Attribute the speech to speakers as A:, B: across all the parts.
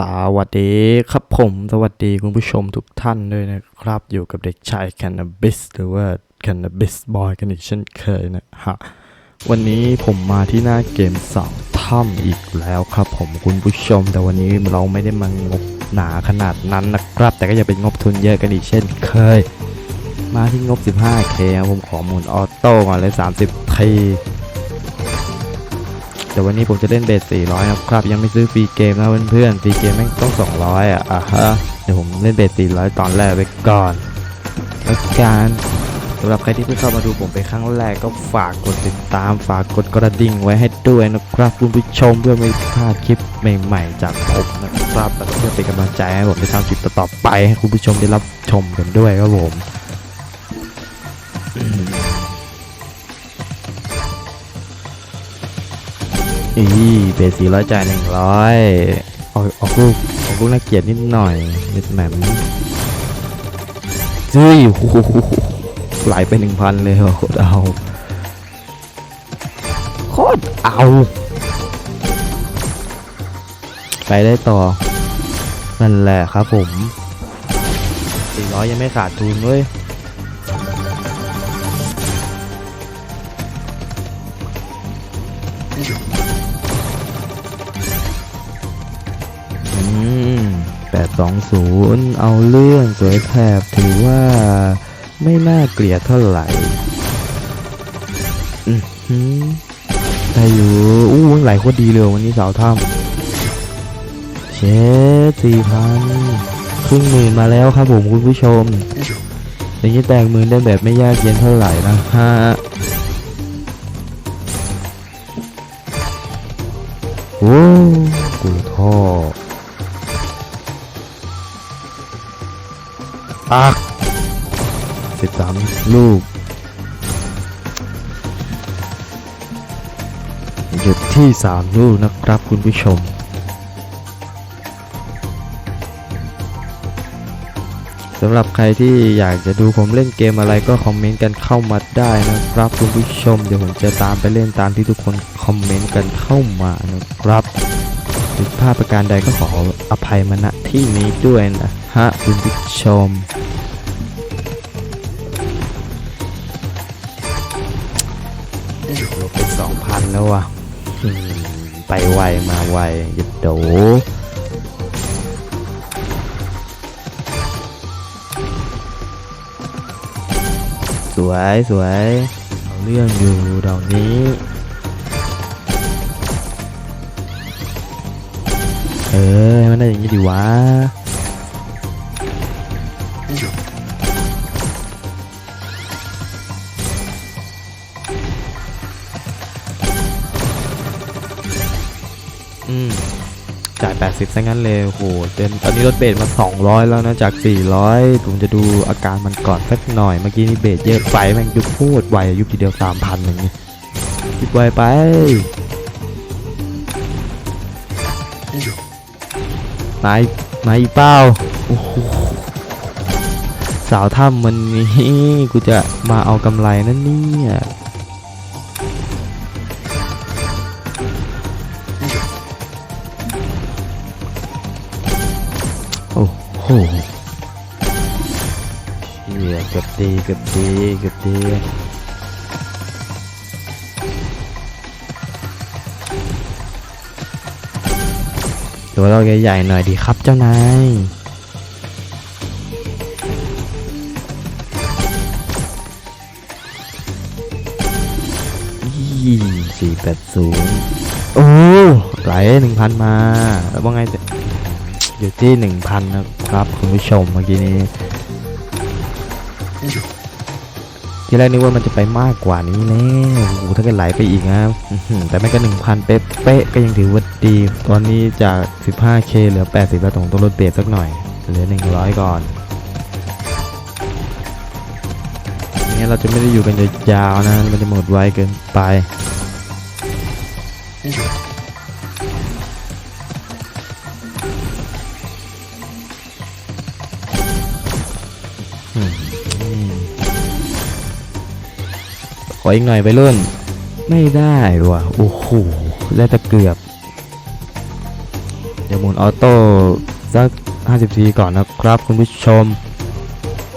A: สวัสดีครับผมสวัสดีคุณผู้ชมทุกท่านด้วยนะครับ อยู่กับเด็กชาย Cannabis หรือว่า Cannabis Boy กันอีกเช่นเคยนะฮะวันนี้ผมมาที่หน้าเกมสองถ้ำอีกแล้วครับผมคุณผู้ชม แต่วันนี้เราไม่ได้มางบหนาขนาดนั้นนะครับ แต่ก็จะเป็นงบทุนเยอะกันอีกเช่นเคย มาที่งบ 15k ผมขอหมุนออโต้ก่อนเลย 30ที แต่วันนี้ผมจะเล่นเบส400นะครับ ยังไม่ซื้อฟรีเกมนะเพื่อนๆฟรีเกมแม่งต้อง 200 อะอะฮะเดี๋ยวผมเล่นเบส400 ตอนแรกไปก่อนแล้วการสำหรับใครที่เพิ่งเข้ามาดูผมเป็นครั้งแรกก็ฝากกดติดตามฝากกดกระดิ่งไว้ให้ด้วยนะครับคุณผู้ชมเพื่อไม่พลาดคลิปใหม่ๆจากผมนะครับแล้วก็เพื่อเป็นกำลังใจให้ผมได้ทำคลิปต่อๆไปให้คุณผู้ชมได้รับชมกันด้วยครับผม อีเบสสี่ร้อยจ่ายหนึ่งร้อยออกออกลูกออกลูกน่าเกลียดนิดหน่อยนิดแหมมเฮ้ยโอ้โหไหลไปหนึ่งพันเลยโคตรเอาโคตรเอา ไปได้ต่อ นั่นแหละครับผมสี่ร้อยยังไม่ขาดทุนเว้ย 820 เอาเรื่องสวยแถบถือว่าไม่น่าเกลียดเท่าไหร่ได้อยู่อู้ไหลโคตรดีเลยวันนี้สาวถ้ำเช็ดสี่พันครึ่งหมื่นมาแล้วครับผมคุณผู้ชมอย่างนี้แตกหมื่นได้แบบไม่ยากเย็นเท่าไหร่นะฮะโอ้กูท่อ ปักสิบสามลูก หยุดที่สามลูกนะครับคุณผู้ชม สำหรับใครที่อยากจะดูผมเล่นเกมอะไรก็คอมเมนต์กันเข้ามาได้นะครับคุณผู้ชม เดี๋ยวผมจะตามไปเล่นตามที่ทุกคนคอมเมนต์กันเข้ามานะครับผิดพลาดประการใดก็ขออภัยมาณที่นี้ด้วยนะ ฮะคุณผู้ชมรวมเป็นสองพันแล้วว่ะไปไวมาไวหยุดโดสวยสวยเอาเรื่องอยู่ดอกนี้เออให้มันได้อย่างนี้ดีวะ อืมจ่าย 80ซะงั้นเลยโหเต็มตอนนี้รถเบสมา 200 แล้วนะจาก 400 ผมจะดูอาการมันก่อนสักหน่อย เมื่อกี้นี่เบสเยอะไฟแม่งยุบโคตรไวยุบทีเดียว 3,000อย่างนี้ยุบไวไปมาอีมาอีเป้าโอ้โหสาวถ้ำมันนี้กูจะมาเอากำไรนั่นเนี่ย หเฮียเกือบดีเกือบดีเกือบดีตัวเราใหญ่ๆหน่อยดีครับเจ้านายยี่สี่แปดศูนย์โอ้ไหลหนึ่งพันมา แล้วว่าไงเดี๋ยว อยู่ที่หนึ่งพันนะครับคุณผู้ชมเมื่อกี้นี้ที่แรกนึกว่ามันจะไปมากกว่านี้แล้วโอ้โหถ้าเกิดไหลไปอีกนะแต่ไม่ก็หนึ่งพันเป๊ะก็ยังถือว่าดี ตอนนี้จาก 15k เหลือ 80 แล้วต้องต้องลดเบสสักหน่อย เหลือ 100 ก่อนอย่างนี้เราจะไม่ได้อยู่กันยาวๆนะ มันจะหมดไวเกินไป ขออีกหน่อยไปรุ่น ไม่ได้ว่ะ โอ้โห ได้แต่เกือบ เดี๋ยวหมุนออโต้สัก 50 ทีก่อนนะครับคุณผู้ชม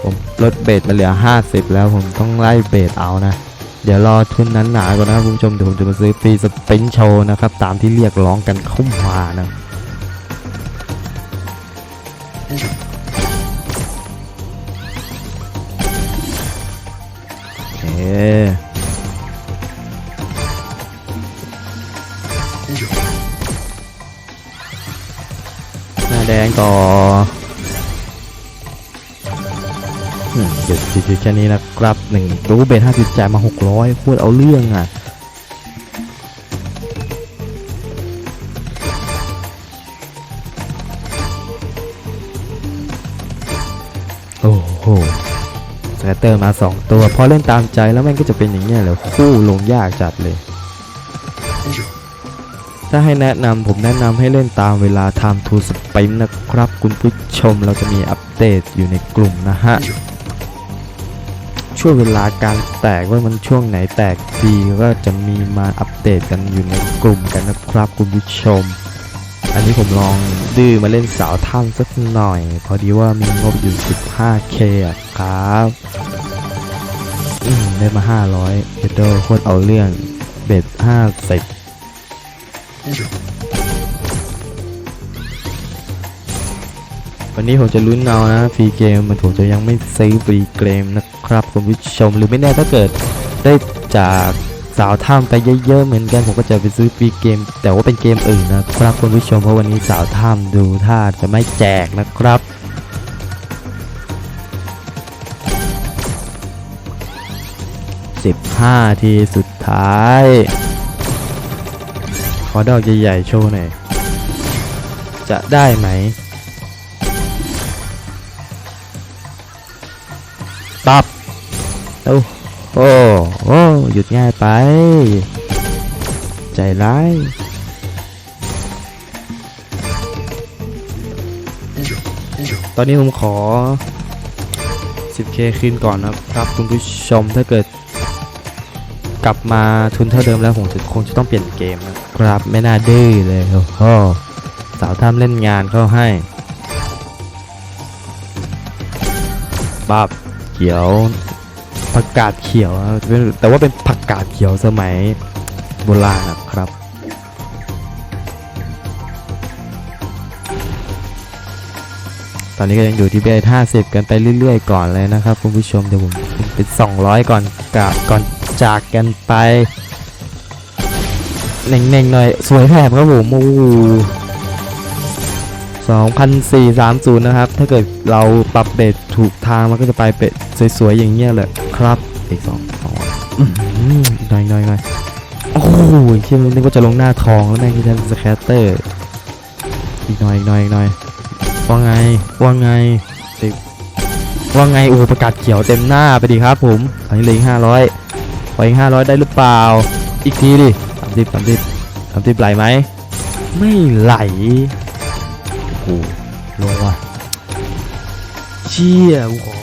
A: ผมลดเบสมาเหลือ 50 แล้วผมต้องไล่เบสเอานะ เดี๋ยวรอทุนนั้นหนาก่อนนะครับคุณผู้ชม เดี๋ยวผมจะมาซื้อฟรีสปินโชว์นะครับ ตามที่เรียกร้องกันเข้ามานะโอ งต่อหยุดหยุดหยุดแค่นี้นะครับหนึ่งรู้เบสห้าสิบจ่ายมาหกร้อยพูดเอาเรื่องอะโอ้โหสแกตเตอร์มา2ตัว พอเล่นตามใจแล้วแม่งก็จะเป็นอย่างเงี้ยเลยคู่ลงยากจัดเลย ถ้าให้แนะนำผมแนะนำให้เล่นตามเวลา time to spin นะครับ คุณผู้ชมเราจะมีอัปเดตอยู่ในกลุ่มนะฮะ ช่วงเวลาการแตกว่ามันช่วงไหนแตกดีก็จะมีมาอัปเดตกันอยู่ในกลุ่มกันนะครับ คุณผู้ชม อันนี้ผมลองดื้อมาเล่นสาวถ้ำสักหน่อย พอดีว่ามีงบอยู่ 15k อะครับอืมได้มา 500เดโดโคตรเอาเรื่องเบ็ด50 วันนี้ผมจะลุ้นเอานะฟรีเกมมันผมจะยังไม่ซื้อฟรีเกมนะครับคุณผู้ชมหรือไม่แน่ถ้าเกิดได้จากสาวถ้ำไปเยอะๆเหมือนกันผมก็จะไปซื้อฟรีเกม แต่ว่าเป็นเกมอื่นนะครับคุณผู้ชมเพราะวันนี้สาวถ้ำดูท่าจะไม่แจกนะครับ15ทีสุดท้าย อดอกใหญ่ๆโชว์หน่อย จะได้ไหม ปับโอ้โอ้โอ้หยุดง่ายไป ใจร้ายตอนนี้ผมขอ 10k คืนก่อนนะครับคุณผู้ชมถ้าเกิด กลับมาทุนเท่าเดิมแล้วผมคงจะต้องเปลี่ยนเกมนะ ครับไม่น่าดื้อเลยโอ้โหสาวทำเล่นงานเข้าให้บับเขียวผักกาดเขียว แต่ว่าเป็นผักกาดเขียวสมัยโบราณครับตอนนี้ก็ยังอยู่ที่เบส50กันไปเรื่อยๆก่อนเลยนะครับคุณผู้ชมเดี๋ยวผมเป็น200ก่อนกะก่อนจากกันไป เน่งๆหน่อย สวยแถมครับผมโอ้โห2,430นะครับ ถ้าเกิดเราปรับเบสถูกทางมันก็จะไปเบสสวยๆอย่างเงี้ยแหละครับอีกสองสองอื้อหืออีกหน่อยหน่อยหน่อยโอ้โหเชื่อนึกว่าจะลงหน้าทองแล้วแม่งที่ฉันสแคตเตอร์อีกหน่อยอีกหน่อยอีกหน่อยว่าไงว่าไงติว่าไงโอ้ประกาศเขียวเต็มหน้าไปดิครับผมตอนนี้เหลยห้าร้อยไปอีกห้าร้อยได้หรือเปล่า อีกทีดิามสิบสามสิบสามสิบไหลไหม ไม่ไหล โอ้โหลงว่ะเชี่ยกูขอ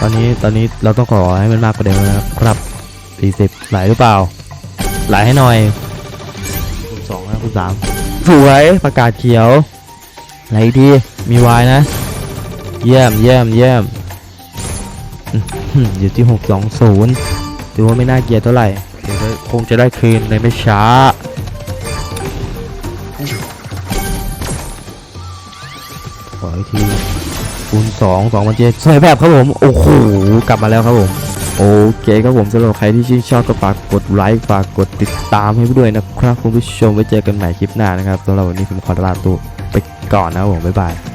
A: ตอนนี้ตอนนี้เราต้องขอให้มันมากกว่าเดิมนะครับครับสี่สิบไหลหรือเปล่า ไหลให้หน่อยคูณสองนะคูณสามสวยประกาศเขียว ไหนอีมีวายนะ เยี่ยมเยี่ยมเยี่ยมอื้อหืออยู่ที่620ถือว่าไม่น่าเกลียดเท่าไหร่ คงจะได้คืนในไม่ช้า ขออีกทีคูณ2 2มันเจสวยแบบครับผม โอ้โห กลับมาแล้วครับผม โอเคครับผมสำหรับใครที่ชื่นชอบก็ฝากกดไลค์ฝากกดติดตามให้ด้วยนะครับคุณผู้ชมไว้เจอกันใหม่คลิปหน้านะครับสำหรับวันนี้ผมขอลาตัวไปก่อนนะครับผมบ๊ายบาย